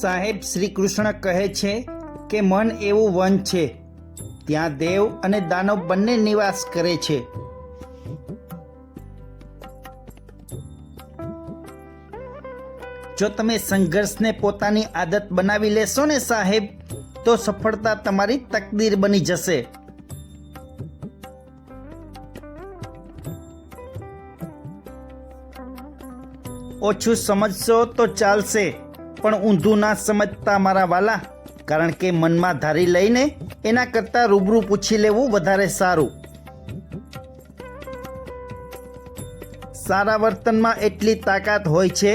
સાહેબ શ્રી કૃષ્ણ કહે છે કે મન એવું વન છે, ત્યાં દેવ અને દાનવ બંને નિવાસ કરે છે. જો તમે સંઘર્ષને પોતાની આદત બનાવી લેશો ને સાહેબ, તો સફળતા તમારી તકદીર બની જશે. ઓછું સમજશો તો ચાલશે. પણ ઊંધું ના સમજતા મારા વાલા. કારણ કે મનમાં ધારી લઈને એના કરતાં રૂબરૂ પૂછી લેવું વધારે સારું. સારા વર્તનમાં એટલી તાકાત હોય છે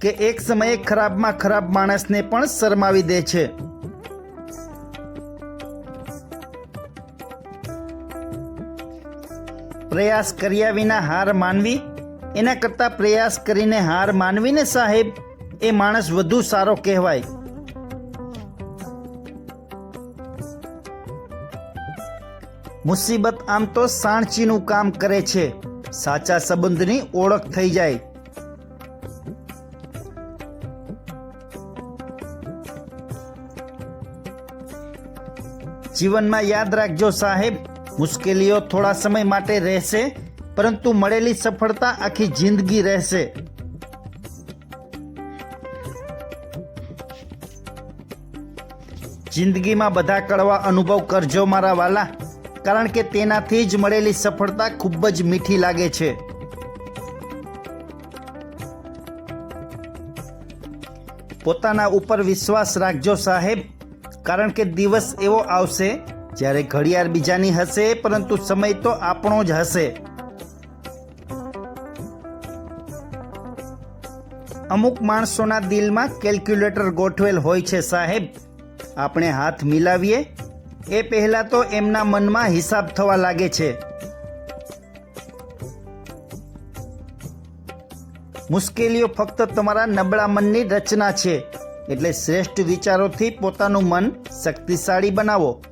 કે એક સમયે ખરાબમાં ખરાબ માણસને પણ શરમાવી દે છે. પ્રયાસ કર્યા વિના હાર માનવી, એના કરતાં પ્રયાસ કરીને હાર માનવીને સાહેબ એ માણસ વધુ સારો કહેવાય. મુસીબત આમ તો સાણચીનું કામ કરે છે. સાચા સંબંધની ઓળખ થઈ જાય. જીવનમાં યાદ રાખજો સાહેબ, મુશ્કેલીઓ થોડા સમય માટે રહેશે, પરંતુ મળેલી સફળતા આખી જિંદગી રહેશે. જિંદગીમાં બધા કડવા અનુભવ કરજો મારા વાલા, કારણ કે તેનાથી જ મળેલી સફળતા ખૂબ જ મીઠી લાગે છે. પોતાના ઉપર વિશ્વાસ રાખજો સાહેબ, કારણ કે દિવસ એવો આવશે જ્યારે ઘડિયાળ બીજાની હશે, પરંતુ સમય તો આપણો જ હશે. અમુક માણસોના દિલમાં કેલ્ક્યુલેટર ગોઠવેલ હોય છે સાહેબ આપણે હાથ મિલાવીએ. એ પહેલાં તો એમના મનમાં હિસાબ થવા લાગે છે. મુશ્કેલીઓ ફક્ત તમારા નબળા મનની રચના છે. એટલે શ્રેષ્ઠ વિચારોથી પોતાનું મન શક્તિશાળી બનાવો.